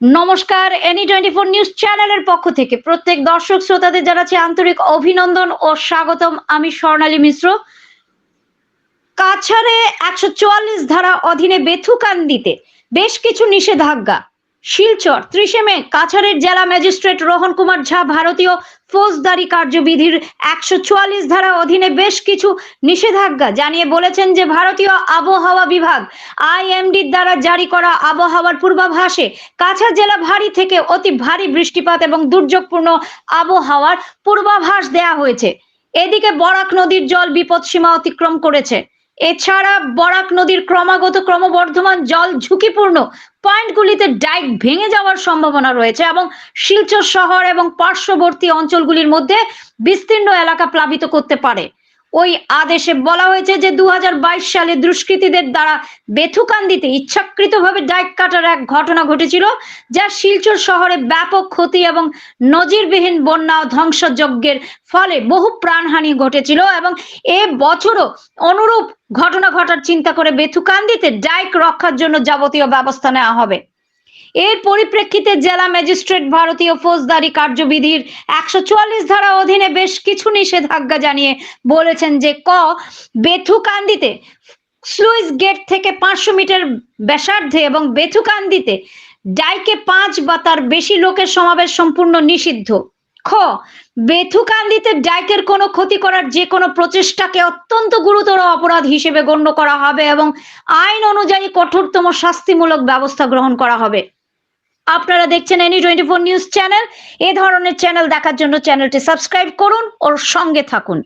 নমস্কার any twenty four news চ্যানেলের পক্ষ থেকে প্রত্যেক দর্শক শ্রোতাদের জানাচ্ছি আন্তরিক অভিনন্দন ও স্বাগতম। আমি স্বর্ণালী মিশ্র। কাছাড়ে একশো চুয়াল্লিশ ধারা অধীনে বেথুকান্দিতে বেশ কিছু নিষেধাজ্ঞা শিলচর ত্রিশে মে কাছাড়ের জেলা ম্যাজিস্ট্রেট রোহন কুমার ঝা ভারতীয় ফৌজদারি কার্যবিধির একশো চুয়াল্লিশ ধারা অধীনে বেশ কিছু নিষেধাজ্ঞা জানিয়ে বলেছেন যে ভারতীয় আবহাওয়া বিভাগ আইএমডির দ্বারা জারি করা আবহাওয়ার পূর্বাভাসে কাছাড় জেলা ভারী থেকে অতি ভারী বৃষ্টিপাত এবং দুর্যোগপূর্ণ আবহাওয়ার পূর্বাভাস দেয়া হয়েছে। এদিকে বরাক নদীর জল বিপদ সীমা অতিক্রম করেছে। এছাড়া বরাক নদীর ক্রমাগত ক্রমবর্ধমান জল ঝুঁকিপূর্ণ। পয়েন্টগুলিতে ডাইক ভেঙে যাওয়ার সম্ভাবনা রয়েছে এবং শিলচর শহর এবং পার্শ্ববর্তী অঞ্চলগুলির মধ্যে বিস্তীর্ণ এলাকা প্লাবিত করতে পারে। ওই আদেশে বলা হয়েছে যে দু হাজার বাইশ সালে দুষ্কৃতীদের দ্বারা বেথুকান্দিতে ইচ্ছাকৃতভাবে ডাইক কাটার এক ঘটনা ঘটেছিল, যা শিলচর শহরে ব্যাপক ক্ষতি এবং নজিরবিহীন বন্যা ও ধ্বংসযজ্ঞের ফলে বহু প্রাণহানি ঘটেছিল এবং এ বছরও অনুরূপ ঘটনা ঘটার চিন্তা করে বেথুকান্দিতে ডাইক রক্ষার জন্য যাবতীয় ব্যবস্থা নেওয়া হবে। এর পরিপ্রেক্ষিতে জেলা ম্যাজিস্ট্রেট ভারতীয় ফৌজদারি কার্যবিধির একশো চুয়াল্লিশ ধারা অধীনে বেশ কিছু নিষেধাজ্ঞা জানিয়ে বলেছেন যে ক, বেথুকান্দিতে স্লুইস গেট থেকে পাঁচশো মিটার ব্যাসার্ধে এবং বেথুকান্দিতে ডাইকে পাঁচ বা তার বেশি লোকের সমাবেশ সম্পূর্ণ নিষিদ্ধ। খ, বেথুকান্দিতে ডাইকের কোনো ক্ষতি করার যে কোনো প্রচেষ্টাকে অত্যন্ত গুরুতর অপরাধ হিসেবে গণ্য করা হবে এবং আইন অনুযায়ী কঠোরতম শাস্তিমূলক ব্যবস্থা গ্রহণ করা হবে। আপনারা দেখছেন any twenty four news channel. এ ধরনের চ্যানেল দেখার জন্য চ্যানেলটি সাবস্ক্রাইব করুন ওর সঙ্গে থাকুন।